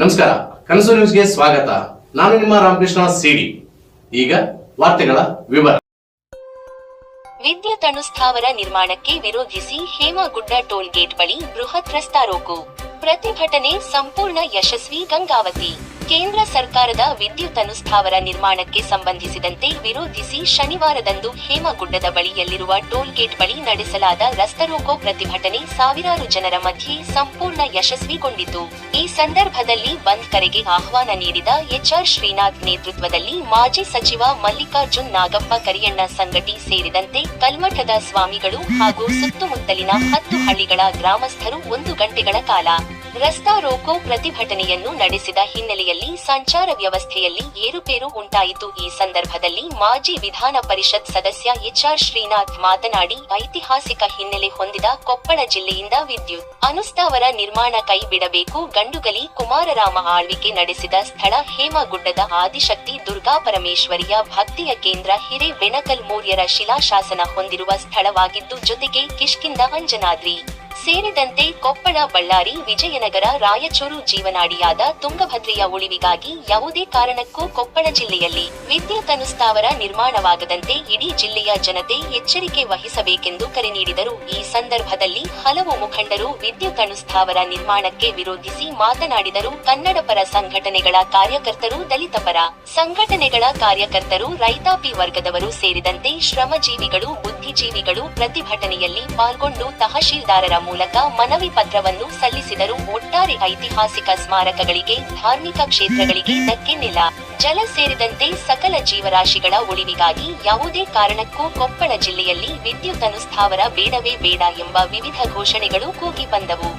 ನಮಸ್ಕಾರ, ಕನಸು ನ್ಯೂಸ್ಗೆ ಸ್ವಾಗತ. ನಾನು ನಿಮ್ಮ ರಾಮಕೃಷ್ಣ ಸಿಡಿ. ಈಗ ವಾರ್ತೆಗಳ ವಿವರ. ವಿದ್ಯುತ್ ಅನುಸ್ಥಾವರ ನಿರ್ಮಾಣಕ್ಕೆ ವಿರೋಧಿಸಿ ಹೇಮಗುಡ್ಡ ಟೋಲ್ ಗೇಟ್ ಬಳಿ ಬೃಹತ್ ರಸ್ತಾರೋಕು. ಪ್ರತಿಭಟನೆ ಸಂಪೂರ್ಣ ಯಶಸ್ವಿ ಗಂಗಾವತಿ. ಕೇಂದ್ರ ಸರ್ಕಾರದ ವಿದ್ಯುತ್ ಅನುಸ್ಥಾವರ ನಿರ್ಮಾಣಕ್ಕೆ ಸಂಬಂಧಿಸಿದಂತೆ ವಿರೋಧಿಸಿ ಶನಿವಾರದಂದು ಹೇಮಗುಡ್ಡದ ಬಳಿಯಲ್ಲಿರುವ ಟೋಲ್ ಗೇಟ್ ಬಳಿ ನಡೆಸಲಾದ ರಸ್ತಾರೋಕೋ ಪ್ರತಿಭಟನೆ ಸಾವಿರಾರು ಜನರ ಮಧ್ಯೆ ಸಂಪೂರ್ಣ ಯಶಸ್ವಿಗೊಂಡಿತು. ಈ ಸಂದರ್ಭದಲ್ಲಿ ಬಂದ್ ಕರೆಗೆ ಆಹ್ವಾನ ನೀಡಿದ ಎಚ್ಆರ್ ಶ್ರೀನಾಥ್ ನೇತೃತ್ವದಲ್ಲಿ ಮಾಜಿ ಸಚಿವ ಮಲ್ಲಿಕಾರ್ಜುನ್ ನಾಗಪ್ಪ ಕರಿಯಣ್ಣ ಸಂಗಟಿ ಸೇರಿದಂತೆ ಕಲ್ಮಠದ ಸ್ವಾಮಿಗಳು ಹಾಗೂ ಸುತ್ತಮುತ್ತಲಿನ ಹತ್ತು ಹಳ್ಳಿಗಳ ಗ್ರಾಮಸ್ಥರು ಒಂದು ಗಂಟೆಗಳ ಕಾಲ ರಸ್ತಾ ರೋಕೋ ಪ್ರತಿಭಟನೆಯನ್ನು ನಡೆಸಿದ ಹಿನ್ನೆಲೆಯಲ್ಲಿ ಸಂಚಾರ ವ್ಯವಸ್ಥೆಯಲ್ಲಿ ಏರುಪೇರು ಉಂಟಾಯಿತು. ಈ ಸಂದರ್ಭದಲ್ಲಿ ಮಾಜಿ ವಿಧಾನ ಪರಿಷತ್ ಸದಸ್ಯ ಎಚ್ಆರ್ ಶ್ರೀನಾಥ್ ಮಾತನಾಡಿ, ಐತಿಹಾಸಿಕ ಹಿನ್ನೆಲೆ ಹೊಂದಿದ ಕೊಪ್ಪಳ ಜಿಲ್ಲೆಯಿಂದ ವಿದ್ಯುತ್ ಅನುಸ್ಥಾವರ ನಿರ್ಮಾಣ ಕೈ ಬಿಡಬೇಕು ಗಂಡುಗಲಿ ಕುಮಾರರಾಮ ಆಳ್ವಿಕೆ ನಡೆಸಿದ ಸ್ಥಳ ಹೇಮಗುಡ್ಡದ ಆದಿಶಕ್ತಿ ದುರ್ಗಾ ಪರಮೇಶ್ವರಿಯ ಭಕ್ತಿಯ ಕೇಂದ್ರ ಹಿರೆ ಬೆಣಕಲ್ ಮೌರ್ಯರ ಶಿಲಾಶಾಸನ ಹೊಂದಿರುವ ಸ್ಥಳವಾಗಿದ್ದು, ಜೊತೆಗೆ ಕಿಷ್ಕಿಂದ ಅಂಜನಾದ್ರಿ ಸೇರಿದಂತೆ ಕೊಪ್ಪಳ, ಬಳ್ಳಾರಿ, ವಿಜಯನಗರ, ರಾಯಚೂರು ಜೀವನಾಡಿಯಾದ ತುಂಗಭದ್ರೆಯ ಉಳಿವಿಗಾಗಿ ಯಾವುದೇ ಕಾರಣಕ್ಕೂ ಕೊಪ್ಪಳ ಜಿಲ್ಲೆಯಲ್ಲಿ ವಿದ್ಯುತ್ ಅನುಸ್ಥಾವರ ನಿರ್ಮಾಣವಾಗದಂತೆ ಇಡೀ ಜಿಲ್ಲೆಯ ಜನತೆ ಎಚ್ಚರಿಕೆ ವಹಿಸಬೇಕೆಂದು ಕರೆ ನೀಡಿದರು. ಈ ಸಂದರ್ಭದಲ್ಲಿ ಹಲವು ಮುಖಂಡರು ವಿದ್ಯುತ್ ಅನುಸ್ಥಾವರ ನಿರ್ಮಾಣಕ್ಕೆ ವಿರೋಧಿಸಿ ಮಾತನಾಡಿದರು. ಕನ್ನಡ ಪರ ಸಂಘಟನೆಗಳ ಕಾರ್ಯಕರ್ತರು ದಲಿತ ಪರ ಸಂಘಟನೆಗಳ ಕಾರ್ಯಕರ್ತರು, ರೈತಾಪಿ ವರ್ಗದವರು ಸೇರಿದಂತೆ ಶ್ರಮಜೀವಿಗಳು, ಬುದ್ಧಿಜೀವಿಗಳು ಪ್ರತಿಭಟನೆಯಲ್ಲಿ ಪಾಲ್ಗೊಂಡು ತಹಶೀಲ್ದಾರರ ಮೂಲಕ ಮನವಿ ಪತ್ರವನ್ನು ಸಲ್ಲಿಸಿದರು ಒಟ್ಟಾರೆ ಐತಿಹಾಸಿಕ ಸ್ಮಾರಕಗಳಿಗೆ, ಧಾರ್ಮಿಕ ಕ್ಷೇತ್ರಗಳಿಗೆ ಧಕ್ಕೆನಿಲ್ಲ. ಜಲ ಸೇರಿದಂತೆ ಸಕಲ ಜೀವರಾಶಿಗಳ ಉಳಿವಿಗಾಗಿ ಯಾವುದೇ ಕಾರಣಕ್ಕೂ ಕೊಪ್ಪಳ ಜಿಲ್ಲೆಯಲ್ಲಿ ವಿದ್ಯುತ್ ಅನುಸ್ಥಾವರ ಬೇಡವೇ ಬೇಡ ಎಂಬ ವಿವಿಧ ಘೋಷಣೆಗಳು ಕೂಗಿ ಬಂದವು.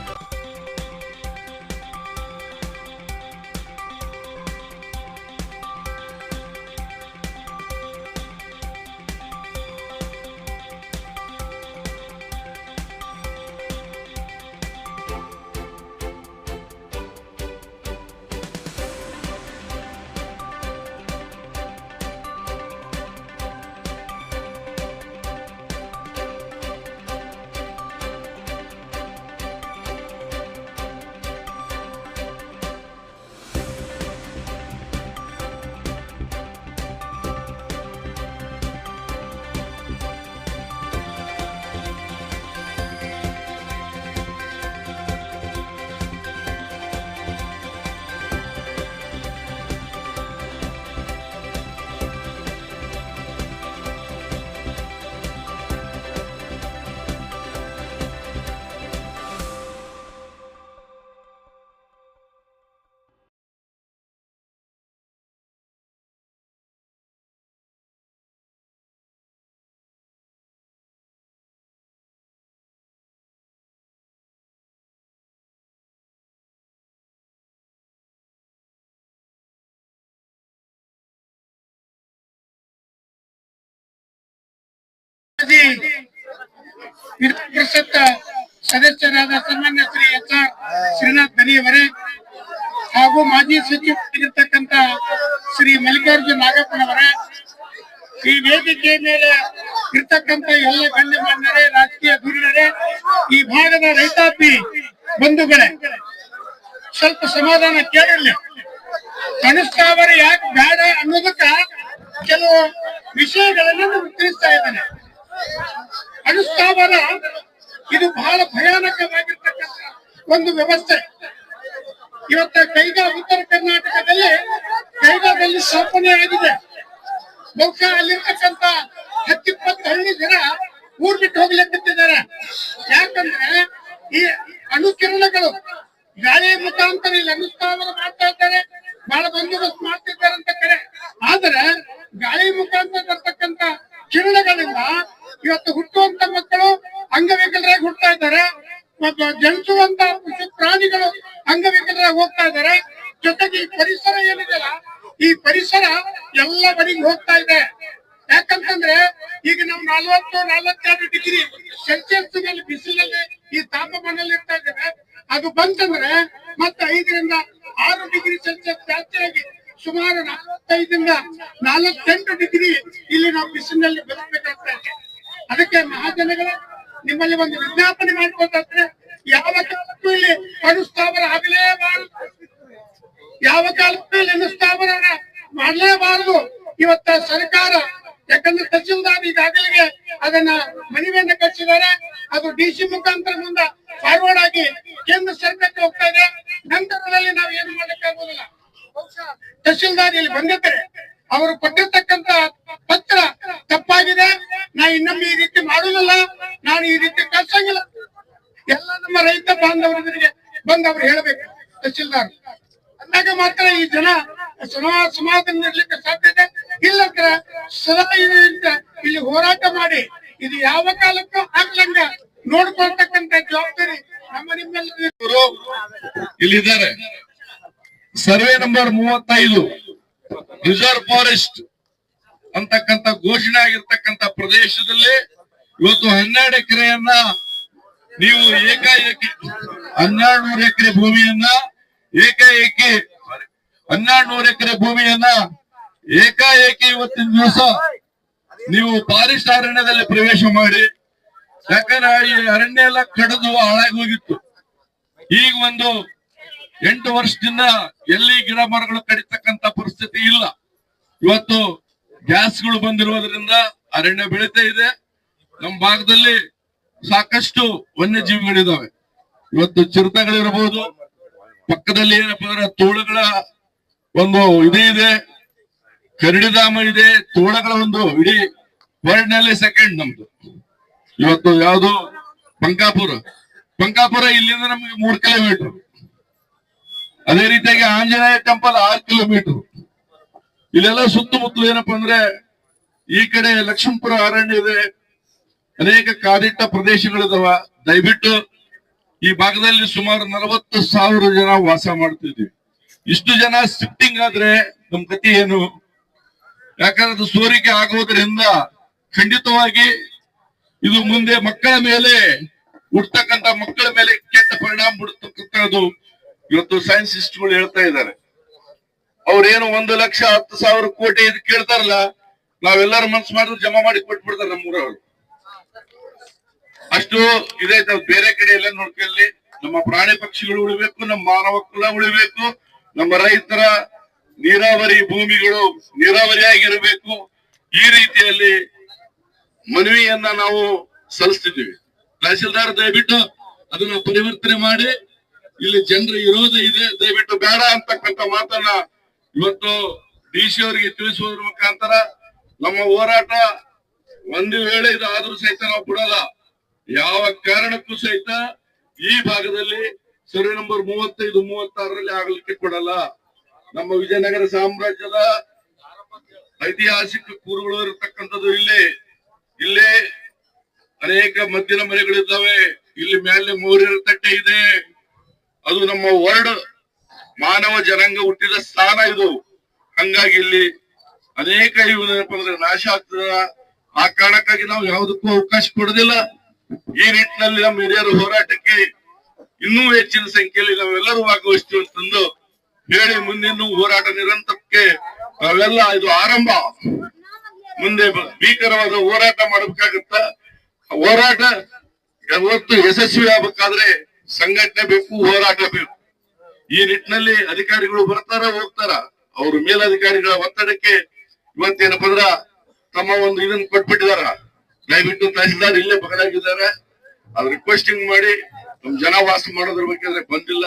ವಿಧಾನ ಪರಿಷತ್ ಸದಸ್ಯರಾದ ಸನ್ಮಾನ್ಯ ಶ್ರೀ ಎಚ್ ಆರ್ ಶ್ರೀನಾಥ್ ದನಿಯವರೇ ಹಾಗೂ ಮಾಜಿ ಸಚಿವರಾಗಿರ್ತಕ್ಕಂಥ ಶ್ರೀ ಮಲ್ಲಿಕಾರ್ಜುನ್ ನಾಗಪ್ಪನವರೇ, ಈ ವೇದಿಕೆ ಮೇಲೆ ಇರ್ತಕ್ಕಂತ ಎಲ್ಲ ಗಣ್ಯಮಾನ್ಯರೇ, ರಾಜಕೀಯ ಧುರೀಣರೇ, ಈ ಭಾಗದ ರೈತಾಪಿ ಬಂಧುಗಳೇ, ಸ್ವಲ್ಪ ಸಮಾಧಾನ ಕೇಳಿರ್ಲಿ. ಅನುಷ್ಠಾವರ ಯಾಕೆ ಬೇಡ ಅನ್ನೋದಕ್ಕ ಕೆಲವು ವಿಷಯಗಳನ್ನ ನಾನು ತಿಳಿಸ್ತಾ ಇದ್ದೇನೆ. ಅನುಷ್ಠಾವರ ಇದು ಬಹಳ ಭಯಾನಕವಾಗಿರ್ತಕ್ಕಂಥ ಒಂದು ವ್ಯವಸ್ಥೆ. ಇವತ್ತ ಕೈಗಾ ಉತ್ತರ ಕರ್ನಾಟಕದಲ್ಲಿ, ಕೈಗಾದಲ್ಲಿ ಸ್ಥಾಪನೆ ಆಗಿದೆ. ಬಹುಶಃ ಅಲ್ಲಿರ್ತಕ್ಕಂಥ ಹತ್ತಿಪ್ಪತ್ತು ಹಳ್ಳಿ ಜನ ಊರ್ ಬಿಟ್ಟು ಹೋಗ್ಲಿಕ್ಕಿದ್ದಾರೆ. ಯಾಕಂದ್ರೆ ಈ ಅಣುಕಿರಣಗಳು ಗಾಳಿಯ ಮುಖಾಂತರ ಇಲ್ಲಿ ಅನುಷ್ಠಾನ ಮಾಡ್ತಾ ಇದ್ದಾರೆ. ಬಹಳ ಬಂದೋಬಸ್ತ್ ಮಾಡ್ತಿದ್ದಾರೆ ಅಂತ ಕರೆ. ಆದ್ರೆ ಇವತ್ತು ಹುಟ್ಟುವಂತ ಮಕ್ಕಳು ಅಂಗವಿಕಲರಾಗಿ ಹುಟ್ಟುತ್ತಾ ಇದ್ದಾರೆ. ಮತ್ತು ಜನಿಸುವಂತ ಸರ್ಕಾರ, ಯಾಕಂದ್ರೆ ತಹಸೀಲ್ದಾರ್ ಈಗಾಗಲೇ ಅದನ್ನ ಮನವಿಯನ್ನ ಕಳಿಸಿದ್ದಾರೆ ಅದು ಡಿ ಸಿ ಮುಖಾಂತರ ಮುಂದ ಫಾರ್ವರ್ಡ್ ಆಗಿ ಕೇಂದ್ರ ಸರ್ಕಾರಕ್ಕೆ ಹೋಗ್ತಾ ಇದೆ. ನಂತರದಲ್ಲಿ ನಾವು ಏನು ಮಾಡಕ್ಕಾಗೋದಿಲ್ಲ ಬಹುಶಃ ತಹಸೀಲ್ದಾರ್ ಇಲ್ಲಿ ಬಂದಿದ್ದಾರೆ ಅವರು ಕೊಟ್ಟಿರ್ತಕ್ಕಂತ ಪತ್ರ ತಪ್ಪಾಗಿದೆ. ನಾ ಇನ್ನೊಮ್ಮೆ ಈ ರೀತಿ ಮಾಡುದಿಲ್ಲ ನಾನು ಈ ರೀತಿ ಕಳ್ಸಂಗಿಲ್ಲ. ಎಲ್ಲ ನಮ್ಮ ರೈತ ಬಾಂಧವರಿಗೆ ಬಂದು ಅವ್ರು ಹೇಳ್ಬೇಕು. ತಹಸೀಲ್ದಾರ್ ಅಂದಾಗ ಮಾತ್ರ ಈ ಜನ ಸಮಾ- ಸಮಾಧಾನ ಇರ್ಲಿಕ್ಕೆ ಸಾಧ್ಯತೆ ಇಲ್ಲಂದ್ರೆ ಸದಾ ಇಲ್ಲಿ ಹೋರಾಟ ಮಾಡಿ. ಇದು ಯಾವ ಕಾಲಕ್ಕೂ ಆಗ್ಲಂಗ. ನೋಡ್ಕೊಳ್ತಕ್ಕಂತ ಜವಾಬ್ದಾರಿ ನಮ್ಮ ನಿಮ್ಮೆಲ್ಲರಿಗೂ ಇಲ್ಲಿದ್ದಾರೆ. ಸರ್ವೆ ನಂಬರ್ ಮೂವತ್ತೈದು ರಿಸರ್ವ್ ಫಾರೆಸ್ಟ್ ಅಂತಕ್ಕಂಥ ಘೋಷಣೆ ಆಗಿರ್ತಕ್ಕಂತ ಪ್ರದೇಶದಲ್ಲಿ ಇವತ್ತು ಹನ್ನೆರಡು ಎಕರೆಯನ್ನ ನೀವು ಏಕಾಏಕಿ ಹನ್ನೆರಡು ನೂರು ಎಕರೆ ಭೂಮಿಯನ್ನ ಏಕಾಏಕಿ ಹನ್ನೆರಡು ನೂರು ಎಕರೆ ಭೂಮಿಯನ್ನ ಏಕಾಏಕಿ ಇವತ್ತಿನ ದಿವಸ ನೀವು ಫಾರೆಸ್ಟ್ ಅರಣ್ಯದಲ್ಲಿ ಪ್ರವೇಶ ಮಾಡಿ ಯಾಕಂದ್ರೆ ಈ ಅರಣ್ಯ ಎಲ್ಲ ಕಡಿದು ಹಾಳಾಗಿ ಹೋಗಿತ್ತು. ಈಗ ಒಂದು ಎಂಟು ವರ್ಷದಿಂದ ಎಲ್ಲಿ ಗಿಡ ಮರಗಳು ಕಡಿತಕ್ಕಂತ ಪರಿಸ್ಥಿತಿ ಇಲ್ಲ. ಇವತ್ತು ಗ್ಯಾಸ್ಗಳು ಬಂದಿರುವುದರಿಂದ ಅರಣ್ಯ ಬೆಳೀತಾ ಇದೆ. ನಮ್ಮ ಭಾಗದಲ್ಲಿ ಸಾಕಷ್ಟು ವನ್ಯಜೀವಿಗಳಿದಾವೆ. ಇವತ್ತು ಚಿರತೆಗಳಿರ್ಬೋದು, ಪಕ್ಕದಲ್ಲಿ ಏನಪ್ಪಾ ಅಂದ್ರೆ ತೋಳುಗಳ ಒಂದು ಇದೇ ಇದೆ ಕರಡಿಧಾಮ ಇದೆ, ತೋಳಗಳ ಒಂದು ಇಡೀ ವರ್ಲ್ಡ್ನಲ್ಲಿ ಸೆಕೆಂಡ್ ನಮ್ದು. ಇವತ್ತು ಯಾವುದು? ಪಂಕಾಪುರ ಪಂಕಾಪುರ ಇಲ್ಲಿಂದ ನಮಗೆ ಮೂರ್ ಕಿಲೋಮೀಟರ್ ಅದೇ ರೀತಿಯಾಗಿ ಆಂಜನೇಯ ಟೆಂಪಲ್ ಆರ್ ಕಿಲೋಮೀಟರ್ ಇಲ್ಲೆಲ್ಲ ಸುತ್ತಮುತ್ತಲು ಏನಪ್ಪಾ ಅಂದ್ರೆ ಈ ಕಡೆ ಲಕ್ಷ್ಮೀಪುರ ಅರಣ್ಯ ಇದೆ. ಅನೇಕ ಕಾದಿಟ್ಟ ಪ್ರದೇಶಗಳಿದಾವ. ದಯವಿಟ್ಟು ಈ ಭಾಗದಲ್ಲಿ ಸುಮಾರು ನಲವತ್ತು ಸಾವಿರ ಜನ ವಾಸ ಮಾಡ್ತಿದ್ವಿ. ಇಷ್ಟು ಜನ ಸಿಟ್ಟಿಂಗ್ ಆದ್ರೆ ನಮ್ ಗತಿ ಏನು? ಯಾಕಂದ್ರೆ ಅದು ಸೋರಿಕೆ ಆಗೋದ್ರಿಂದ ಖಂಡಿತವಾಗಿ ಇದು ಮುಂದೆ ಮಕ್ಕಳ ಮೇಲೆ ಹುಟ್ಟತಕ್ಕಂತ ಮಕ್ಕಳ ಮೇಲೆ ಕೆಟ್ಟ ಪರಿಣಾಮ ಬಿಡ್ತಕ್ಕಂಥದ್ದು ಇವತ್ತು ಸೈನ್ಸಿಸ್ಟ್ಗಳು ಹೇಳ್ತಾ ಇದ್ದಾರೆ. ಅವ್ರೇನು ಒಂದು ಲಕ್ಷ ಹತ್ತು ಸಾವಿರ ಕೋಟಿ ಇದು ಕೇಳ್ತಾರಲ್ಲ, ನಾವೆಲ್ಲರೂ ಮನ್ಸು ಮಾಡಿದ್ರೆ ಜಮಾ ಮಾಡಿ ಕೊಟ್ಬಿಡ್ತಾರೆ ನಮ್ಮೂರವರು ಅಷ್ಟು ಇದೇ ಬೇರೆ ಕಡೆ ಎಲ್ಲ ನೋಡ್ಕೊಳ್ಳಿ ನಮ್ಮ ಪ್ರಾಣಿ ಪಕ್ಷಿಗಳು ಉಳಿಬೇಕು, ನಮ್ಮ ಮಾನವ ಕುಲ ಉಳಿಬೇಕು. ನಮ್ಮ ರೈತರ ನೀರಾವರಿ ಭೂಮಿಗಳು ನೀರಾವರಿಯಾಗಿರಬೇಕು. ಈ ರೀತಿಯಲ್ಲಿ ಮನವಿಯನ್ನ ನಾವು ಸಲ್ಲಿಸ್ತಿದ್ದೀವಿ. ತಹಸೀಲ್ದಾರ್, ದಯವಿಟ್ಟು ಅದನ್ನ ಪರಿವರ್ತನೆ ಮಾಡಿ. ಇಲ್ಲಿ ಜನರ ವಿರೋಧ ಇದೆ. ದಯವಿಟ್ಟು ಬೇಡ ಅಂತಕ್ಕಂಥ ಮಾತನ್ನ ಇವತ್ತು ಡಿ ಸಿ ಅವರಿಗೆ ತಿಳಿಸುವುದರ ಮುಖಾಂತರ ನಮ್ಮ ಹೋರಾಟ ಒಂದು ವೇಳೆ ಇದು ಆದ್ರೂ ಸಹಿತ ನಾವು ಬಿಡಲ್ಲ. ಯಾವ ಕಾರಣಕ್ಕೂ ಸಹಿತ ಈ ಭಾಗದಲ್ಲಿ ಸರ್ವೆ ನಂಬರ್ ಮೂವತ್ತೈದು, ಮೂವತ್ತಾರರಲ್ಲಿ ಆಗಲಿಕ್ಕೆ ಕೊಡಲ್ಲ. ನಮ್ಮ ವಿಜಯನಗರ ಸಾಮ್ರಾಜ್ಯದ ಐತಿಹಾಸಿಕ ಕೂರುಗಳು ಇರತಕ್ಕಂಥದ್ದು ಇಲ್ಲಿ. ಇಲ್ಲೇ ಅನೇಕ ಮದ್ದಿನ ಮನೆಗಳಿದ್ದಾವೆ ಇಲ್ಲಿ ಮೇಲೆ ಮೌರ್ಯರ ತಟ್ಟೆ ಇದೆ. ಅದು ನಮ್ಮ ವರ್ಡ್ ಮಾನವ ಜನಾಂಗ ಹುಟ್ಟಿದ ಸ್ಥಾನ ಇದು. ಹಂಗಾಗಿ ಇಲ್ಲಿ ಅನೇಕ ಇವು ನಾಶ ಆಗ್ತದ. ಆ ಕಾರಣಕ್ಕಾಗಿ ನಾವು ಯಾವುದಕ್ಕೂ ಅವಕಾಶ ಕೊಡೋದಿಲ್ಲ. ಈ ನಿಟ್ಟಿನಲ್ಲಿ ನಮ್ಮ ಹಿರಿಯರ ಹೋರಾಟಕ್ಕೆ ಇನ್ನೂ ಹೆಚ್ಚಿನ ಸಂಖ್ಯೆಯಲ್ಲಿ ನಾವೆಲ್ಲರೂ ಭಾಗವಹಿಸ್ತೀವಿ ಅಂತಂದು ಹೇಳಿ ಮುಂದಿನ ಹೋರಾಟ ನಿರಂತರಕ್ಕೆ ನಾವೆಲ್ಲ ಇದು ಆರಂಭ. ಮುಂದೆ ಭೀಕರವಾದ ಹೋರಾಟ ಮಾಡಬೇಕಾಗತ್ತ? ಹೋರಾಟ ಯಾವತ್ತು ಯಶಸ್ವಿ ಆಗ್ಬೇಕಾದ್ರೆ ಸಂಘಟನೆ ಬೇಕು, ಹೋರಾಟ ಬೇಕು. ಈ ನಿಟ್ಟಿನಲ್ಲಿ ಅಧಿಕಾರಿಗಳು ಬರ್ತಾರ, ಹೋಗ್ತಾರ? ಅವ್ರ ಮೇಲಧಿಕಾರಿಗಳ ಒತ್ತಡಕ್ಕೆ ಇವತ್ತೇನಪ್ಪ ಅಂದ್ರ ತಮ್ಮ ಒಂದು ಇದನ್ನ ಕೊಟ್ಬಿಟ್ಟಿದಾರ. ದಯವಿಟ್ಟು ತಹಸೀಲ್ದಾರ್ ಇಲ್ಲೇ ಬಗಲಾಗಿದ್ದಾರೆ. ಅದು ರಿಕ್ವೆಸ್ಟಿಂಗ್ ಮಾಡಿ ನಮ್ ಜನ ವಾಸ ಮಾಡೋದ್ರ ಬಗ್ಗೆ ಅಂದ್ರೆ ಬಂದಿಲ್ಲ.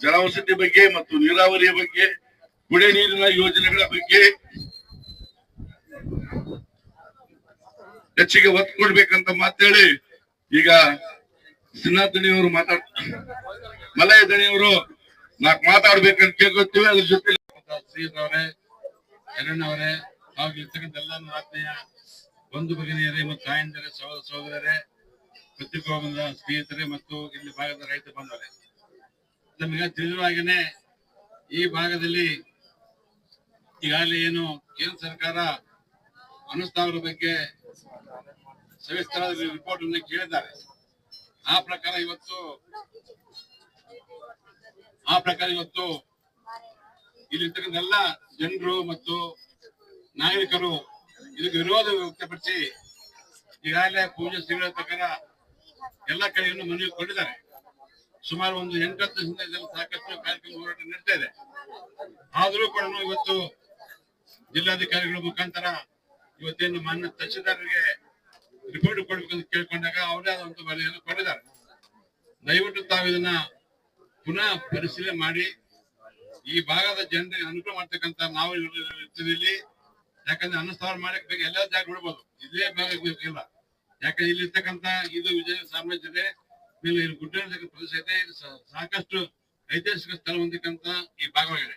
ಜನೌಷಧಿ ಬಗ್ಗೆ ಮತ್ತು ನೀರಾವರಿಯ ಬಗ್ಗೆ, ಕುಡಿಯ ನೀರಿನ ಯೋಜನೆಗಳ ಬಗ್ಗೆ ಹೆಚ್ಚಿಗೆ ಒತ್ತು ಕೊಡ್ಬೇಕಂತ ಮಾತೇಳಿ ಈಗ ಸಿನ್ನಾಥ್ ದಣಿಯವರು ಮಾತಾಡ್ ಮಲಯ ದಣಿಯವರು ನಾಕ್ ಮಾತಾಡ್ಬೇಕಂತ ಕೇಳ್ಕೊತೀವಿ ಅದ್ರ ಜೊತೆ ಅವರೇ ಶರಣವರೇ ಹಾಗೂ ಇರ್ತಕ್ಕಂಥ ಎಲ್ಲ ಆತ್ಮೀಯ ಬಂಧು ಭಗಿನಿಯರೇ ಮತ್ತು ತಾಯಂದಿರೇ, ಸಹೋದರ ಸಹೋದರರೇ ಪತ್ರಿಕೋಬಂಧ ಸ್ನೇಹಿತರೆ ಮತ್ತು ಇಲ್ಲಿ ಭಾಗದ ರೈತ ಬಂಧುಗಳೇ, ನಮಗೆ ತಿಳಿದಿರುವ ಹಾಗೇನೆ ಈ ಭಾಗದಲ್ಲಿ ಈಗಾಗಲೇ ಏನು ಕೇಂದ್ರ ಸರ್ಕಾರ ಅನುಷ್ಠಾನದ ಬಗ್ಗೆ ಸವಿಸ್ತರ ರಿಪೋರ್ಟ್ ಅನ್ನು ಕೇಳಿದ್ದಾರೆ. ಆ ಪ್ರಕಾರ ಇವತ್ತು, ಆ ಪ್ರಕಾರ ಇವತ್ತು ಇಲ್ಲಿರ್ತಕ್ಕಂಥ ಎಲ್ಲ ಜನರು ಮತ್ತು ನಾಗರಿಕರು ಇದಕ್ಕೆ ವಿರೋಧ ವ್ಯಕ್ತಪಡಿಸಿ ಈಗಾಗಲೇ ಪೂಜೆ ಸಿಗಿರೋ ಪ್ರಕಾರ ಎಲ್ಲ ಕಡೆಯನ್ನು ಮನವಿ ಕೊಟ್ಟಿದ್ದಾರೆ. ಸುಮಾರು ಒಂದು ಎಂಟತ್ತು ಇದರಲ್ಲಿ ಸಾಕಷ್ಟು ಕಾರ್ಯಕ್ರಮ ಹೋರಾಟ ನಡೀತಾ ಇದೆ. ಆದರೂ ಕೂಡ ಇವತ್ತು ಜಿಲ್ಲಾಧಿಕಾರಿಗಳ ಮುಖಾಂತರ ಇವತ್ತೇನು ಮಾನ್ಯ ತಹಶೀಲ್ದಾರರಿಗೆ ರಿಪೋರ್ಟ್ ಕೊಡ್ಬೇಕಂತ ಕೇಳ್ಕೊಂಡಾಗ ಅವರೇ ಆದಂತ ವರದಿಯನ್ನು ಕೊಟ್ಟಿದ್ದಾರೆ. ದಯವಿಟ್ಟು ತಾವು ಇದನ್ನ ಪುನಃ ಪರಿಶೀಲನೆ ಮಾಡಿ, ಈ ಭಾಗದ ಜನರಿಗೆ ಅನುಕೂಲ ಮಾಡ್ತಕ್ಕಂತ ನಾವು ಇರ್ತೀವಿ ಇಲ್ಲಿ ಯಾಕಂದ್ರೆ ಅನುಷ್ಠಾನ ಮಾಡಕ್ ಬೇಕು. ಎಲ್ಲ ಜಾಗ ಬಿಡ್ಬೋದು ಇಲ್ಲೇ ಭಾಗ ಬೇಕಿಲ್ಲ ಯಾಕಂದ್ರೆ ಇಲ್ಲಿ ಇರ್ತಕ್ಕಂತ ಇದು ವಿಜಯ ಸಾಮ್ರಾಜ್ಯ ಇದೆ ಮೇಲೆ ಇಲ್ಲಿ ಗುಡ್ಡ ಪ್ರದೇಶ ಇದೆ. ಸಾಕಷ್ಟು ಐತಿಹಾಸಿಕ ಸ್ಥಳ ಹೊಂದಿಕ್ಕಂತ ಈ ಭಾಗವಾಗಿದೆ.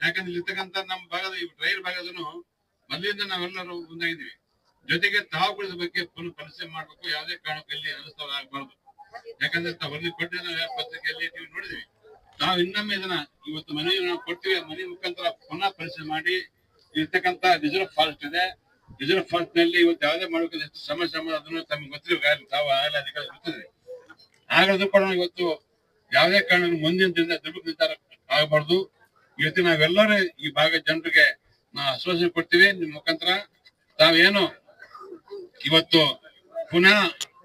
ಯಾಕಂದ್ರೆ ಇಲ್ಲಿರ್ತಕ್ಕಂತ ನಮ್ಮ ಭಾಗದ ಈ ರೈಲ್ ಭಾಗದನು ಮೊದಲಿಂದ ನಾವೆಲ್ಲರೂ ಒಂದಾಗಿದ್ದೀವಿ. ಜೊತೆಗೆ ತಾವುಗಳ ಬಗ್ಗೆ ಫುಲ್ ಪರಿಚಯ ಮಾಡ್ಬೇಕು. ಯಾವುದೇ ಕಾರಣಕ್ಕೂ ಇಲ್ಲಿ ಅನುಷ್ಠಾನ ಆಗಬಾರ್ದು. ಯಾಕಂದ್ರೆ ತಾವು ವರದಿ ಕೊಟ್ಟಿದ್ದ ಪತ್ರಿಕೆಯಲ್ಲಿ ನೀವು ನೋಡಿದ್ವಿ ನಾವು ಇನ್ನೊಮ್ಮೆ ಇದನ್ನ ಇವತ್ತು ಮನೆಯನ್ನು ಕೊಡ್ತೀವಿ. ಮನೆ ಮುಖಾಂತರ ಪುನಃ ಪರಿಚಯ ಮಾಡಿ ಇರ್ತಕ್ಕಂತ ರಿಸರ್ವ್ ಫಾರೆಸ್ಟ್ ಇದೆ. ರಿಸರ್ವ್ ಫಂಡ್ನಲ್ಲಿ ಇವತ್ತು ಯಾವುದೇ ಮಾಡಬೇಕಾದ ಎಷ್ಟು ಸಮಸ್ಯೆ ಅದನ್ನು ತಮಗೆ ಗೊತ್ತಿರಬೇಕು ತಾವು ಆಗಲೇ ಅಧಿಕಾರಿ ಗೊತ್ತಿದೆ. ಕೂಡ ಇವತ್ತು ಯಾವುದೇ ಕಾರಣ ಮುಂದಿನ ದಿನ ದುರ್ಬಲ ನಿರ್ಧಾರ ಆಗಬಾರ್ದು. ಇವತ್ತು ನಾವೆಲ್ಲರೂ ಈ ಭಾಗದ ಜನರಿಗೆ ನಾವು ಆಶ್ವಾಸನೆ ಕೊಡ್ತೀವಿ. ನಿಮ್ಮ ಮುಖಾಂತರ ತಾವೇನು ಇವತ್ತು ಪುನಃ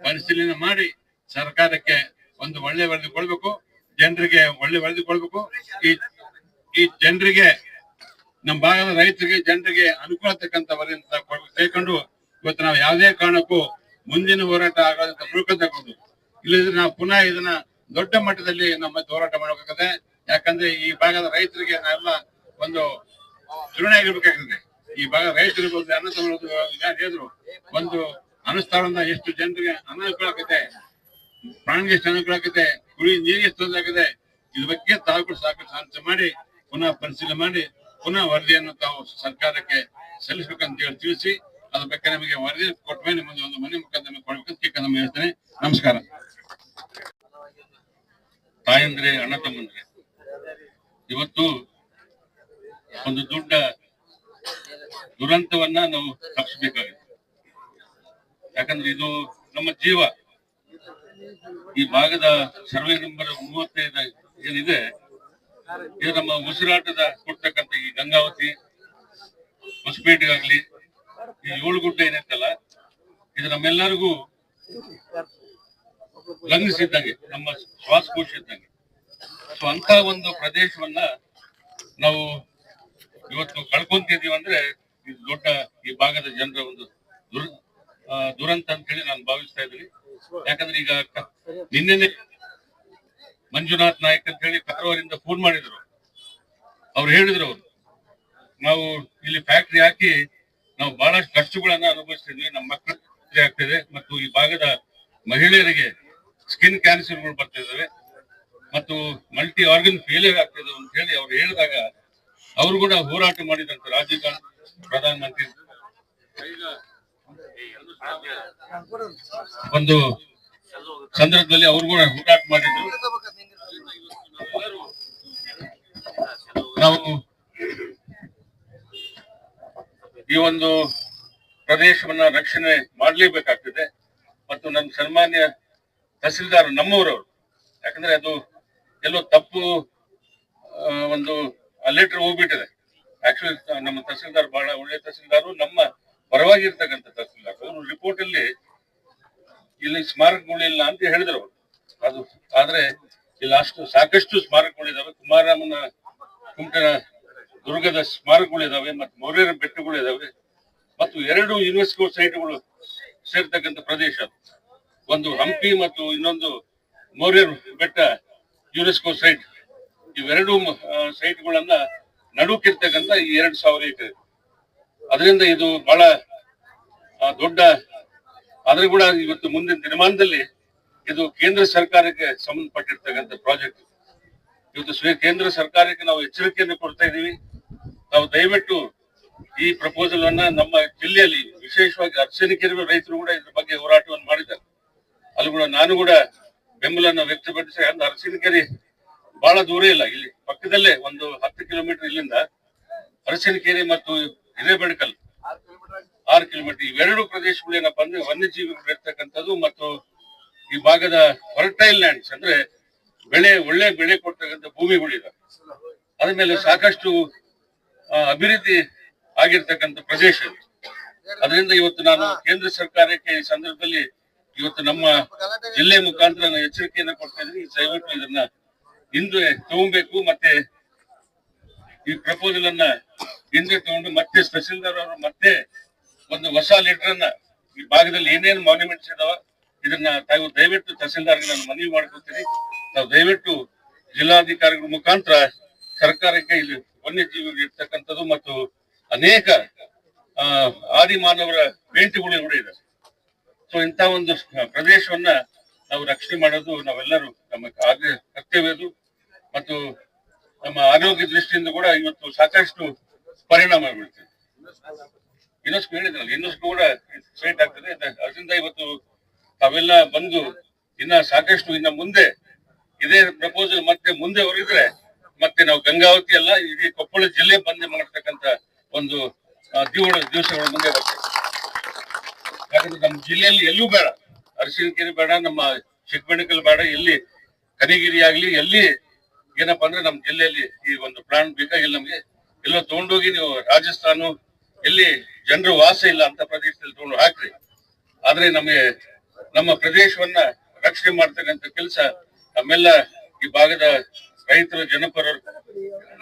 ಪರಿಶೀಲನೆ ಮಾಡಿ ಸರ್ಕಾರಕ್ಕೆ ಒಂದು ಒಳ್ಳೆ ವರದಿ ಕೊಡ್ಬೇಕು. ಜನರಿಗೆ ಒಳ್ಳೆ ವರದಿ ಕೊಡ್ಬೇಕು. ಈ ಈ ಜನರಿಗೆ ನಮ್ಮ ಭಾಗದ ರೈತರಿಗೆ, ಜನರಿಗೆ ಅನುಕೂಲ ತಕ್ಕಂತ ವರದಿಯನ್ನು ಕೈಕೊಂಡು ಇವತ್ತು ನಾವು ಯಾವುದೇ ಕಾರಣಕ್ಕೂ ಮುಂದಿನ ಹೋರಾಟ ಆಗೋದಂತ ತಗೊಂಡು ಇಲ್ಲದ್ರೆ ನಾವು ಪುನಃ ಇದನ್ನ ದೊಡ್ಡ ಮಟ್ಟದಲ್ಲಿ ನಮ್ಮ ಹೋರಾಟ ಮಾಡಬೇಕಾಗತ್ತೆ. ಯಾಕಂದ್ರೆ ಈ ಭಾಗದ ರೈತರಿಗೆ ನಾವೆಲ್ಲ ಒಂದು ಋಣ ಆಗಿರ್ಬೇಕಾಗ್ತದೆ ಈ ಭಾಗ ರೈತರಿಗೆ ಒಂದು ಅನ್ನ ಹೇಳಿದ್ರು. ಒಂದು ಅನುಷ್ಠಾನದ ಎಷ್ಟು ಜನರಿಗೆ ಅನುಕೂಲ ಆಗುತ್ತೆ, ಪ್ರಾಣಿಗೆ ಎಷ್ಟು ಅನುಕೂಲ ಆಗುತ್ತೆ ಕುಡಿ ನೀರಿಗೆ ತೊಂದರೆ ಆಗಿದೆ ಇದ್ರ ಬಗ್ಗೆ ತಾವು ಸಾಕಷ್ಟು ಮಾಡಿ, ಪುನಃ ಪರಿಶೀಲನೆ ಮಾಡಿ ಪುನಃ ವರದಿಯನ್ನು ತಾವು ಸರ್ಕಾರಕ್ಕೆ ಸಲ್ಲಿಸಬೇಕಂತ ಹೇಳಿ ತಿಳಿಸಿ, ಅದ್ರ ಬಗ್ಗೆ ನಮಗೆ ವರದಿ ಕೊಟ್ಟ ಮೇಲೆ ನಿಮ್ಮದು ಒಂದು ಮನೆ ಮುಖಾಂತರ ಕೊಡಬೇಕಂತ ನಮ್ಮ ಹೇಳ್ತೇನೆ. ನಮಸ್ಕಾರ. ತಾಯಂದ್ರೆ, ಅಣ್ಣ ತಮ್ಮಂದ್ರೆ, ಇವತ್ತು ಒಂದು ದೊಡ್ಡ ದುರಂತವನ್ನ ನಾವು ತಪ್ಪಿಸಬೇಕಾಗಿದೆ. ಯಾಕಂದ್ರೆ ಇದು ನಮ್ಮ ಜೀವ. ಈ ಭಾಗದ ಸರ್ವೆ ನಂಬರ್ ಮೂವತ್ತೈದು ಏನಿದೆ ಇದು ನಮ್ಮ ಉಸಿರಾಟದ ಕೊಡ್ತಕ್ಕಂಥ ಈ ಗಂಗಾವತಿ ಹೊಸಪೇಟೆ ಆಗ್ಲಿ ಈ ಏಳು ಗುಡ್ಡ ಏನೈತಲ್ಲ, ಇದು ನಮ್ಮೆಲ್ಲರಿಗೂ ಲಂಗ್ಸ್ ಇದ್ದಂಗೆ ನಮ್ಮ ಶ್ವಾಸಕೋಶ ಇದ್ದಂಗೆ. ಸೊ ಅಂತ ಒಂದು ಪ್ರದೇಶವನ್ನ ನಾವು ಇವತ್ತು ಕಳ್ಕೊಂತಿದೀವಿ ಅಂದ್ರೆ ಇದು ದೊಡ್ಡ ಈ ಭಾಗದ ಜನರ ಒಂದು ದುರ್ ದುರಂತ ಅಂತ ಹೇಳಿ ನಾನು ಭಾವಿಸ್ತಾ ಇದ್ದೀನಿ. ಯಾಕಂದ್ರೆ ಈಗ ನಿನ್ನೆ ನಿನ್ನೆನೆ ಮಂಜುನಾಥ್ ನಾಯಕ್ ಅಂತ ಹೇಳಿ ಕಾರವಾರಿಂದ ಫೋನ್ ಮಾಡಿದ್ರು. ಅವ್ರು ಹೇಳಿದ್ರು ಅವರು ನಾವು ಇಲ್ಲಿ ಫ್ಯಾಕ್ಟ್ರಿ ಹಾಕಿ ನಾವು ಬಹಳಷ್ಟು ಖರ್ಚುಗಳನ್ನ ಅನುಭವಿಸ್ತಿದ್ವಿ. ನಮ್ಮ ಮಕ್ಕಳು ಆಗ್ತಿದೆ ಮತ್ತು ಈ ಭಾಗದ ಮಹಿಳೆಯರಿಗೆ ಸ್ಕಿನ್ ಕ್ಯಾನ್ಸರ್ಗಳು ಬರ್ತಾ ಇದಾವೆ ಮತ್ತು ಮಲ್ಟಿ ಆರ್ಗನ್ ಫೇಲಿಯರ್ ಆಗ್ತಿದೆ ಅಂತ ಹೇಳಿ ಅವ್ರು ಹೇಳಿದಾಗ ಅವರು ಕೂಡ ಹೋರಾಟ ಮಾಡಿದಂತೆ ರಾಜೀವ್ ಗಾಂಧಿ ಪ್ರಧಾನಮಂತ್ರಿ. ಒಂದು ಸಂದರ್ಭದಲ್ಲಿ ಅವರು ಕೂಡ ಹೋರಾಟ ಮಾಡಿದ್ರು. ನಾವು ಈ ಒಂದು ಪ್ರದೇಶವನ್ನ ರಕ್ಷಣೆ ಮಾಡಲೇಬೇಕಾಗ್ತದೆ. ಮತ್ತು ನನ್ನ ಸನ್ಮಾನ್ಯ ತಹಸೀಲ್ದಾರ್ ನಮ್ಮೂರವರು, ಯಾಕಂದ್ರೆ ಅದು ಎಲ್ಲೋ ತಪ್ಪು ಒಂದು ಲೆಟರ್ ಹೋಗ್ಬಿಟ್ಟಿದೆ. ಆಕ್ಚುಲಿ ನಮ್ಮ ತಹಸೀಲ್ದಾರ್ ಬಹಳ ಒಳ್ಳೆ ತಹಸೀಲ್ದಾರು, ನಮ್ಮ ಪರವಾಗಿರ್ತಕ್ಕಂಥ ತಹಸೀಲ್ದಾರ್. ಅವರು ರಿಪೋರ್ಟ್ ಅಲ್ಲಿ ಇಲ್ಲಿ ಸ್ಮಾರಕಗಳಿಲ್ಲ ಅಂತ ಹೇಳಿದ್ರು ಅವರು. ಅದು ಆದ್ರೆ ಇಲ್ಲಿ ಅಷ್ಟು ಸಾಕಷ್ಟು ಸ್ಮಾರಕಗಳಿದಾವೆ ಕುಮಾರರಾಮನ ಕುಮಟನ ದುರ್ಗದ ಸ್ಮಾರಕಗಳಿದಾವೆ ಮತ್ತು ಮೌರ್ಯರ ಬೆಟ್ಟಗಳಿದಾವೆ ಮತ್ತು ಎರಡು ಯುನೆಸ್ಕೋ ಸೈಟ್ಗಳು ಸೇರ್ತಕ್ಕಂಥ ಪ್ರದೇಶ ಒಂದು ಹಂಪಿ ಮತ್ತು ಇನ್ನೊಂದು ಮೌರ್ಯರ ಬೆಟ್ಟ ಯುನೆಸ್ಕೋ ಸೈಟ್ ಇವೆರಡು ಸೈಟ್ಗಳನ್ನ ನಡುಕಿರ್ತಕ್ಕಂಥ ಈ ಎರಡು ಸಾವಿರ ಎಕರೆ. ಅದರಿಂದ ಇದು ಬಹಳ ದೊಡ್ಡ ಆದ್ರೆ ಕೂಡ ಇವತ್ತು ಮುಂದಿನ ದಿನಮಾನದಲ್ಲಿ ಇದು ಕೇಂದ್ರ ಸರ್ಕಾರಕ್ಕೆ ಸಂಬಂಧಪಟ್ಟಿರ್ತಕ್ಕಂಥ ಪ್ರಾಜೆಕ್ಟ್. ಇವತ್ತು ಕೇಂದ್ರ ಸರ್ಕಾರಕ್ಕೆ ನಾವು ಎಚ್ಚರಿಕೆಯನ್ನು ಕೊಡ್ತಾ ಇದ್ದೀವಿ. ನಾವು ದಯವಿಟ್ಟು ಈ ಪ್ರಪೋಸಲ್ ಅನ್ನ ನಮ್ಮ ಜಿಲ್ಲೆಯಲ್ಲಿ ವಿಶೇಷವಾಗಿ ಅರ್ಚನಿಕೆರೆ ರೈತರು ಕೂಡ ಇದ್ರ ಬಗ್ಗೆ ಹೋರಾಟವನ್ನು ಮಾಡಿದ್ದಾರೆ. ಅಲ್ಲಿ ಕೂಡ ನಾನು ಕೂಡ ಬೆಂಬಲನ ವ್ಯಕ್ತಪಡಿಸಿ ಅಂದ್ರೆ ಅರಸಿನಕೆರೆ ಬಹಳ ದೂರ ಇಲ್ಲ. ಇಲ್ಲಿ ಪಕ್ಕದಲ್ಲೇ ಒಂದು ಹತ್ತು ಕಿಲೋಮೀಟರ್ ಇಲ್ಲಿಂದ ಅರಸಿನಕೆರೆ ಮತ್ತು ಹಿರೇಬೆಳಕಲ್ ಆರು ಕಿಲೋಮೀಟರ್. ಇವೆರಡು ಪ್ರದೇಶಗಳು ಏನಪ್ಪಾ ಅಂದ್ರೆ ವನ್ಯಜೀವಿಗಳು ಇರ್ತಕ್ಕಂಥದ್ದು ಮತ್ತು ಈ ಭಾಗದ ಫರ್ಟೈಲ್ ಲ್ಯಾಂಡ್ಸ್ ಅಂದ್ರೆ ಬೆಳೆ, ಒಳ್ಳೆ ಬೆಳೆ ಕೊಡ್ತಕ್ಕಂಥ ಭೂಮಿಗಳಿದಾವೆ ಅದ ಮೇಲೆ ಸಾಕಷ್ಟು ಅಭಿವೃದ್ಧಿ ಆಗಿರ್ತಕ್ಕಂಥ ಪ್ರದೇಶ ಅದರಿಂದ ಇವತ್ತು ನಾನು ಕೇಂದ್ರ ಸರ್ಕಾರಕ್ಕೆ ಈ ಸಂದರ್ಭದಲ್ಲಿ ಇವತ್ತು ನಮ್ಮ ಜಿಲ್ಲೆ ಮುಖಾಂತರ ಎಚ್ಚರಿಕೆಯನ್ನ ಎಚ್ಚರಿಕೆಯನ್ನು ಕೊಡ್ತಾ ಇದ್ದೀನಿ. ದಯವಿಟ್ಟು ಇದನ್ನ ಹಿಂದೆ ತಗೊಬೇಕು. ಮತ್ತೆ ಈ ಪ್ರಪೋಸಲ್ ಅನ್ನ ಹಿಂದೆ ತಗೊಂಡು ಮತ್ತೆ ತಹಸೀಲ್ದಾರ್ ಅವರು ಮತ್ತೆ ಒಂದು ಹೊಸ ಲೆಟರ್ ಅನ್ನ ಈ ಭಾಗದಲ್ಲಿ ಏನೇನು ಮಾನ್ಯುಮೆಂಟ್ಸ್ ಇದಾವ ಇದನ್ನ ತಾವು ದಯವಿಟ್ಟು ತಹಸೀಲ್ದಾರ್ಗೆ ನಾನು ಮನವಿ ಮಾಡ್ಕೊತೀನಿ ನಾವು ದಯವಿಟ್ಟು ಜಿಲ್ಲಾಧಿಕಾರಿಗಳ ಮುಖಾಂತರ ಸರ್ಕಾರಕ್ಕೆ ಇಲ್ಲಿ ವನ್ಯಜೀವಿಗಳು ಇರ್ತಕ್ಕಂಥದ್ದು ಮತ್ತು ಅನೇಕ ಆದಿ ಮಾನವರ ಬೇಂಟಿಗಳು ಕೂಡ ಇದೆ. ಸೊ ಇಂಥ ಒಂದು ಪ್ರದೇಶವನ್ನ ನಾವು ರಕ್ಷಣೆ ಮಾಡೋದು ನಾವೆಲ್ಲರೂ ನಮ್ಮ ಕರ್ತವ್ಯದು ಮತ್ತು ನಮ್ಮ ಆರೋಗ್ಯ ದೃಷ್ಟಿಯಿಂದ ಕೂಡ ಇವತ್ತು ಸಾಕಷ್ಟು ಪರಿಣಾಮ ಬೀಳ್ತದೆ. ಇನ್ನಷ್ಟು ಹೇಳಿದ್ರಲ್ಲ, ಇನ್ನಷ್ಟು ಕೂಡ ಸೈಟ್ ಆಗ್ತದೆ. ಅದ- ಅದರಿಂದ ಇವತ್ತು ತಾವೆಲ್ಲ ಬಂದು ಇನ್ನ ಸಾಕಷ್ಟು ಇನ್ನ ಮುಂದೆ ಇದೇ ಪ್ರಪೋಸಲ್ ಮತ್ತೆ ಮುಂದೆ ಹೊರಗಿದ್ರೆ ಮತ್ತೆ ನಾವು ಗಂಗಾವತಿ ಅಲ್ಲ, ಇಡೀ ಕೊಪ್ಪಳ ಜಿಲ್ಲೆ ಬಂದೆ ಮಾಡ್ತಕ್ಕಂತ ಒಂದು ದಿವಳ ದಿವಸಗಳ ಮುಂದೆ ಬರ್ತದೆ. ಯಾಕಂದ್ರೆ ನಮ್ಮ ಜಿಲ್ಲೆಯಲ್ಲಿ ಎಲ್ಲೂ ಬೇಡ. ಅರಸಿನಕೆರೆ ಬೇಡ, ನಮ್ಮ ಚಿಕ್ಕಬಳ್ಳಕಲ್ ಬೇಡ, ಎಲ್ಲಿ ಕನಿಗಿರಿ ಆಗ್ಲಿ, ಎಲ್ಲಿ ಏನಪ್ಪಾ ಅಂದ್ರೆ ನಮ್ಮ ಜಿಲ್ಲೆಯಲ್ಲಿ ಈ ಒಂದು ಪ್ಲಾನ್ ಬೇಕಾಗಿಲ್ಲ ನಮ್ಗೆ? ಎಲ್ಲ ತಗೊಂಡೋಗಿ ನೀವು ರಾಜಸ್ಥಾನ ಎಲ್ಲಿ ಜನರು ವಾಸ ಇಲ್ಲ ಅಂತ ಪ್ರದೇಶದಲ್ಲಿ ತಗೊಂಡು ಹಾಕ್ರಿ. ಆದ್ರೆ ನಮಗೆ, ನಮ್ಮ ಪ್ರದೇಶವನ್ನ ರಕ್ಷಣೆ ಮಾಡ್ತಕ್ಕಂಥ ಕೆಲಸ ನಮ್ಮೆಲ್ಲ ಈ ಭಾಗದ ರೈತರು, ಜನಪರ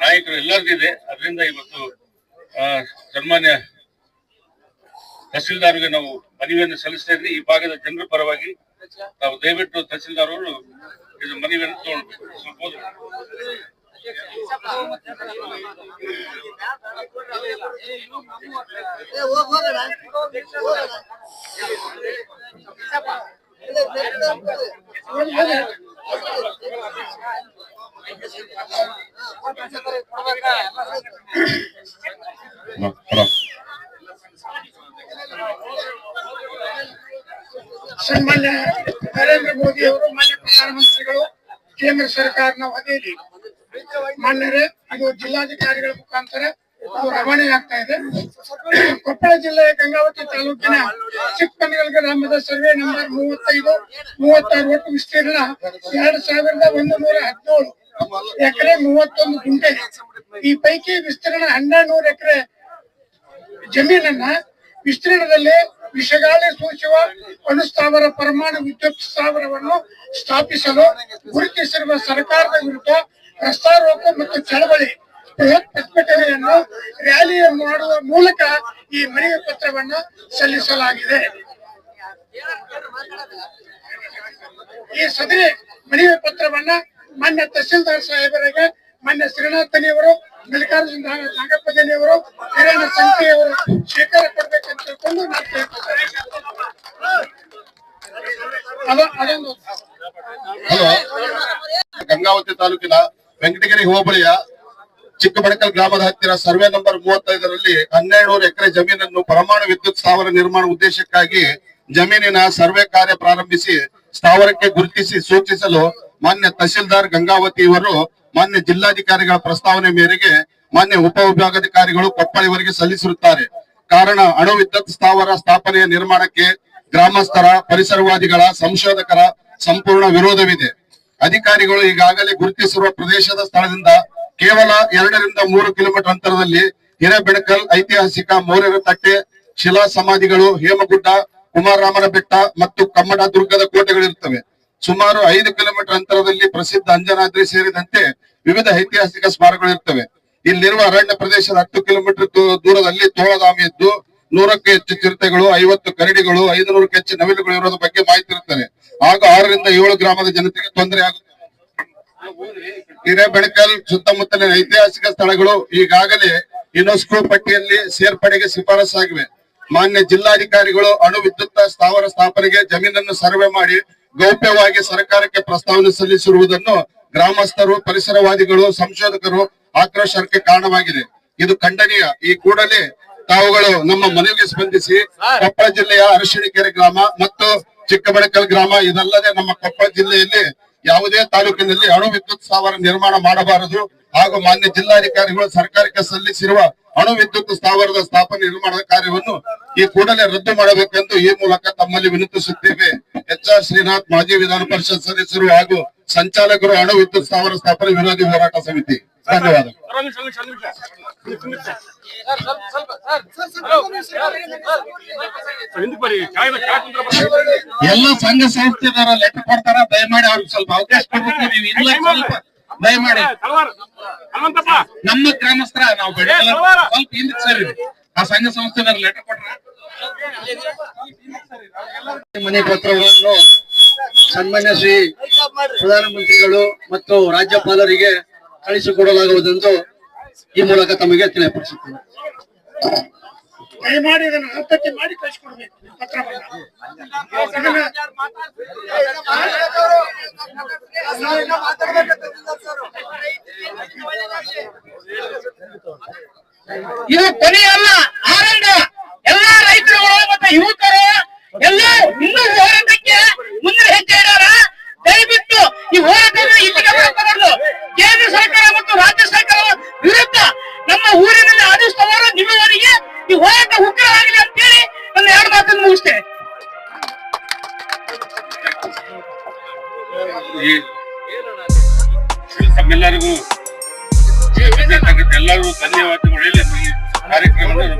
ನಾಯಕರು ಎಲ್ಲರಿಗಿದೆ ಅದರಿಂದ ಇವತ್ತು ಸನ್ಮಾನ್ಯ ತಹಸೀಲ್ದಾರ್ಗೆ ನಾವು ಮನವಿಯನ್ನು ಸಲ್ಲಿಸ್ತಾ ಇದ್ವಿ. ಈ ಭಾಗದ ಜನರ ಪರವಾಗಿ ನಾವು ದಯವಿಟ್ಟು ತಹಸೀಲ್ದಾರ್ ಅವರು ಇದು ಮನವಿಯನ್ನು ತಗೊಳ್ಬೇಕು. ಸನ್ಮಾನ್ಯ ನರೇಂದ್ರ ಮೋದಿ ಅವರು ಮಾನ್ಯ ಪ್ರಧಾನಮಂತ್ರಿಗಳು ಕೇಂದ್ರ ಸರ್ಕಾರದ ವತಿಯಲ್ಲಿ ಮಾನ್ಯರೇ ಇದು ಜಿಲ್ಲಾಧಿಕಾರಿಗಳ ಮುಖಾಂತರ ರವಾನೆಯಾಗ್ತಾ ಇದೆ. ಕೊಪ್ಪಳ ಜಿಲ್ಲೆಯ ಗಂಗಾವತಿ ತಾಲೂಕಿನ ಚಿಕ್ಕಮನೆಗಲ್ ಗ್ರಾಮದ ಸರ್ವೆ ನಂಬರ್ ಮೂವತ್ತೈದು, ಮೂವತ್ತಾರು ಒಟ್ಟು ವಿಸ್ತೀರ್ಣ ಎರಡ್ ಸಾವಿರದ ಒಂದು ನೂರ ಹದಿನೇಳು ಎಕರೆ ಮೂವತ್ತೊಂದು ಗುಂಟೆ. ಈ ಪೈಕಿ ವಿಸ್ತೀರ್ಣ ಹನ್ನೆರಡು ನೂರು ಎಕರೆ ಜಮೀನನ್ನ ವಿಸ್ತೀರ್ಣದಲ್ಲಿ ವಿಷಗಾಳಿ ಸೂಚುವ ಅಣುಸ್ಥಾವರ ಪರಮಾಣು ವಿದ್ಯುತ್ ಸ್ಥಾವರವನ್ನು ಸ್ಥಾಪಿಸಲು ಗುರುತಿಸಿರುವ ಸರ್ಕಾರದ ವಿರುದ್ಧ ರಸ್ತಾರೋಕ ಮತ್ತು ಚಳವಳಿ. ಬೃಹತ್ ಪ್ರತಿಭಟನೆಯನ್ನು ರ್ಯಾಲಿ ಮಾಡುವ ಮೂಲಕ ಈ ಮನವಿ ಪತ್ರವನ್ನು ಸಲ್ಲಿಸಲಾಗಿದೆ. ಈ ಸದರಿ ಮನವಿ ಪತ್ರವನ್ನ ಮಾನ್ಯ ತಹಸೀಲ್ದಾರ್ ಸಾಹೇಬರಿಗೆ, ಮಾನ್ಯ ಶ್ರೀನಾಥನಿಯವರು, ಮಲ್ಲಿಕಾರ್ಜುನ ನಾಗಪ್ಪಜನಿಯವರು ಕಿರಣ ಹಿರೇಣ ಸಂಖ್ಯೆಯವರು ಸ್ವೀಕಾರ ಕೊಡ್ಬೇಕಂತ ತಿಳ್ಕೊಂಡು ನಾನು ಅದೊಂದು ಗಂಗಾವತಿ ತಾಲೂಕಿನ ವೆಂಕಟಗಿರಿ ಹೋಬಳಿಯ ಚಿಕ್ಕಬಡಕಲ್ ಗ್ರಾಮದ ಹತ್ತಿರ ಸರ್ವೆ ನಂಬರ್ ಮೂವತ್ತೈದರಲ್ಲಿ ಹನ್ನೆರಡು ಎಕರೆ ಜಮೀನನ್ನು ಪರಮಾಣು ವಿದ್ಯುತ್ ಸ್ಥಾವರ ನಿರ್ಮಾಣ ಉದ್ದೇಶಕ್ಕಾಗಿ ಜಮೀನಿನ ಸರ್ವೆ ಕಾರ್ಯ ಪ್ರಾರಂಭಿಸಿ ಸ್ಥಾವರಕ್ಕೆ ಗುರುತಿಸಿ ಸೂಚಿಸಲು ಮಾನ್ಯ ತಹಶೀಲ್ದಾರ್ ಗಂಗಾವತಿ ಇವರು, ಮಾನ್ಯ ಜಿಲ್ಲಾಧಿಕಾರಿಗಳ ಪ್ರಸ್ತಾವನೆ ಮೇರೆಗೆ ಮಾನ್ಯ ಉಪವಿಭಾಗಾಧಿಕಾರಿಗಳು ಕೊಪ್ಪಳ ಇವರಿಗೆ ಸಲ್ಲಿಸಿರುತ್ತಾರೆ. ಕಾರಣ, ಅಣು ವಿದ್ಯುತ್ ಸ್ಥಾವರ ಸ್ಥಾಪನೆಯ ನಿರ್ಮಾಣಕ್ಕೆ ಗ್ರಾಮಸ್ಥರ, ಪರಿಸರವಾದಿಗಳ, ಸಂಶೋಧಕರ ಸಂಪೂರ್ಣ ವಿರೋಧವಿದೆ. ಅಧಿಕಾರಿಗಳು ಈಗಾಗಲೇ ಗುರುತಿಸಿರುವ ಪ್ರದೇಶದ ಸ್ಥಳದಿಂದ ಕೇವಲ ಎರಡರಿಂದ ಮೂರು ಕಿಲೋಮೀಟರ್ ಅಂತರದಲ್ಲಿ ಹಿರೇಬೆಣಕಲ್ ಐತಿಹಾಸಿಕ ಮೌರ್ಯರ ತಟ್ಟೆ, ಶಿಲಾ ಸಮಾಧಿಗಳು, ಹೇಮಗುಡ್ಡ ಕುಮಾರರಾಮನ ಬೆಟ್ಟ ಮತ್ತು ಕಮ್ಮಡ ದುರ್ಗದ ಕೋಟೆಗಳಿರುತ್ತವೆ. ಸುಮಾರು ಐದು ಕಿಲೋಮೀಟರ್ ಅಂತರದಲ್ಲಿ ಪ್ರಸಿದ್ಧ ಅಂಜನಾದ್ರಿ ಸೇರಿದಂತೆ ವಿವಿಧ ಐತಿಹಾಸಿಕ ಸ್ಮಾರಕಗಳು ಇರ್ತವೆ ಇಲ್ಲಿರುವ ಅರಣ್ಯ ಪ್ರದೇಶದ ಹತ್ತು ಕಿಲೋಮೀಟರ್ ದೂರದಲ್ಲಿ ತೋಳದಾಮಿ ಇದ್ದು ನೂರಕ್ಕೂ ಹೆಚ್ಚು ಚಿರತೆಗಳು, ಐವತ್ತು ಕರಡಿಗಳು, ಐದುನೂರಕ್ಕೂ ಹೆಚ್ಚು ನವಿಲುಗಳು ಇರೋದ್ರ ಬಗ್ಗೆ ಮಾಹಿತಿ ಇರುತ್ತದೆ. ಆಗ ಆರರಿಂದ ಏಳು ಗ್ರಾಮದ ಜನತೆಗೆ ತೊಂದರೆ ಆಗುತ್ತೆ. ಹಿರೇಬೆಳಕಲ್ ಸುತ್ತಮುತ್ತಲಿನ ಐತಿಹಾಸಿಕ ಸ್ಥಳಗಳು ಈಗಾಗಲೇ ಯುನೆಸ್ಕೋ ಪಟ್ಟಿಯಲ್ಲಿ ಸೇರ್ಪಡೆಗೆ ಶಿಫಾರಸಾಗಿವೆ ಮಾನ್ಯ ಜಿಲ್ಲಾಧಿಕಾರಿಗಳು ಅಣು ವಿದ್ಯುತ್ ಸ್ಥಾವರ ಸ್ಥಾಪನೆಗೆ ಜಮೀನನ್ನು ಸರ್ವೆ ಮಾಡಿ ಗೌಪ್ಯವಾಗಿ ಸರ್ಕಾರಕ್ಕೆ ಪ್ರಸ್ತಾವನೆ ಸಲ್ಲಿಸಿರುವುದನ್ನು ಗ್ರಾಮಸ್ಥರು, ಪರಿಸರವಾದಿಗಳು, ಸಂಶೋಧಕರು ಆಕ್ರೋಶಕ್ಕೆ ಕಾರಣವಾಗಿದೆ. ಇದು ಖಂಡನೀಯ. ಈ ಕೂಡಲೇ ತಾವುಗಳು ನಮ್ಮ ಮನವಿಗೆ ಸ್ಪಂದಿಸಿ ಕೊಪ್ಪಳ ಜಿಲ್ಲೆಯ ಅರಶಿಣಿಕೆರೆ ಗ್ರಾಮ ಮತ್ತು ಚಿಕ್ಕಬಳಕಲ್ ಗ್ರಾಮ ಇದಲ್ಲದೆ ನಮ್ಮ ಕೊಪ್ಪಳ ಜಿಲ್ಲೆಯಲ್ಲಿ ಯಾವುದೇ ತಾಲೂಕಿನಲ್ಲಿ ಅಣು ವಿದ್ಯುತ್ ಸ್ಥಾವರ ನಿರ್ಮಾಣ ಮಾಡಬಾರದು ಹಾಗೂ ಮಾನ್ಯ ಜಿಲ್ಲಾಧಿಕಾರಿಗಳು ಸರ್ಕಾರಕ್ಕೆ ಸಲ್ಲಿಸಿರುವ ಅಣು ವಿದ್ಯುತ್ ಸ್ಥಾವರದ ಸ್ಥಾಪನೆ ನಿರ್ಮಾಣದ ಕಾರ್ಯವನ್ನು ಈ ಕೂಡಲೇ ರದ್ದು ಮಾಡಬೇಕೆಂದು ಈ ಮೂಲಕ ತಮ್ಮಲ್ಲಿ ವಿನಂತಿಸುತ್ತೇವೆ. ಎಚ್ ಆರ್ ಶ್ರೀನಾಥ್ ಮಾಜಿ ವಿಧಾನ ಪರಿಷತ್ ಸದಸ್ಯರು ಹಾಗೂ ಸಂಚಾಲಕರು ಅಣು ವಿದ್ಯುತ್ ಸ್ಥಾವರ ಸ್ಥಾಪನೆ ವಿರೋಧಿ ಹೋರಾಟ ಸಮಿತಿ. ಧನ್ಯವಾದ ಎಲ್ಲ ಸಂಘ ಸಂಸ್ಥೆದಾರ ಲೆಟರ್ ಕೊಡ್ತಾರ ದಯಮಾಡಿ ಅವ್ರಿಗೆ ಸ್ವಲ್ಪ ಅವಕಾಶ ಕೊಡ್ಬೇಕು. ನೀವು ಇಲ್ಲ ಸ್ವಲ್ಪ ದಯಮಾಡಿ ನಮ್ಮ ಗ್ರಾಮಸ್ಥರ ನಾವು ಬೆಳೆಯಲ್ಲ ಸ್ವಲ್ಪ ಹಿಂದಕ್ಕೆ ಸರಿ. ಆ ಸಂಘ ಸಂಸ್ಥೆದಾರ ಲೆಟರ್ ಕೊಟ್ರ? ಮನೆ ಪತ್ರಗಳನ್ನು ಸನ್ಮಾನ್ಯ ಶ್ರೀ ಪ್ರಧಾನಮಂತ್ರಿಗಳು ಮತ್ತು ರಾಜ್ಯಪಾಲರಿಗೆ ಕಳಿಸಿಕೊಡಲಾಗುವುದೆಂದು ಈ ಮೂಲಕ ತಮಗೆ ತಿಳಿಯಪಡಿಸುತ್ತೇನೆ. ದಯಮಾಡಿ ಇದನ್ನು ಅರ್ಥಕ್ಕೆ ಮಾಡಿ ಕಳಿಸ್ಕೊಡ್ಬೇಕು. ಇದು ಕೊನೆಯಲ್ಲ ಆನಂದ. ಎಲ್ಲಾ ರೈತರುಗಳು ಮತ್ತೆ ಯುವಕರು ಎಲ್ಲ ಇನ್ನೂ ಹೋರಾಟಕ್ಕೆ ಮುಂದೆ ಹೆಜ್ಜೆ ಇಡೋಣ. ದಯವಿಟ್ಟು ಈ ಹೋರಾಟವನ್ನು ಇಲ್ಲಿಗೆ ಮಾಡಬಾರದು ಕೇಂದ್ರ ಸರ್ಕಾರ ಮತ್ತು ರಾಜ್ಯ ಸರ್ಕಾರ ವಿರುದ್ಧ ನಮ್ಮ ಊರಿನಲ್ಲಿ ಆದಿಸ್ತವರು ನಿಮ್ಮವರಿಗೆ ಈ ಹೋರಾಟ ಉಗ್ರವಾಗಲಿ ಅಂತೇಳಿ ನನ್ನ ಎರಡು ಮಾತನ್ನು ಮುಗಿಸ್ತೇನೆ. ತಮ್ಮೆಲ್ಲರಿಗೂ ಎಲ್ಲರಿಗೂ ಧನ್ಯವಾದಗಳು ಕಾರ್ಯಕ್ರಮವನ್ನು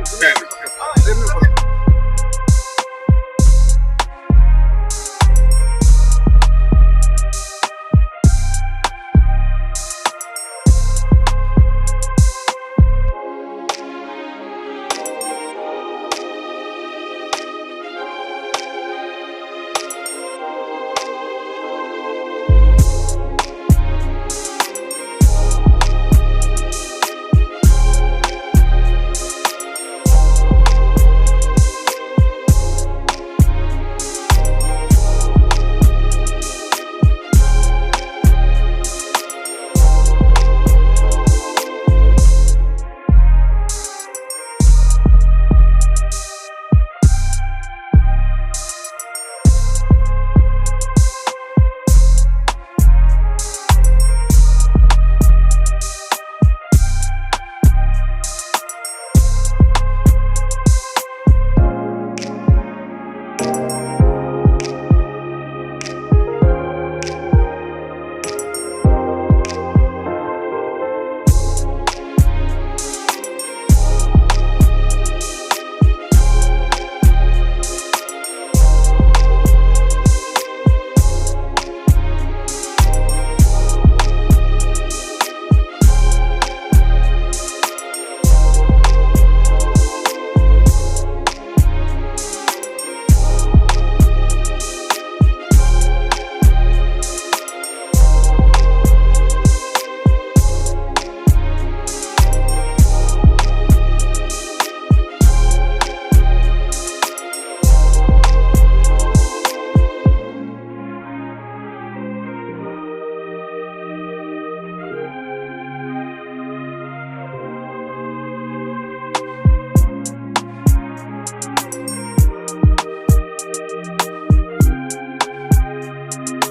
you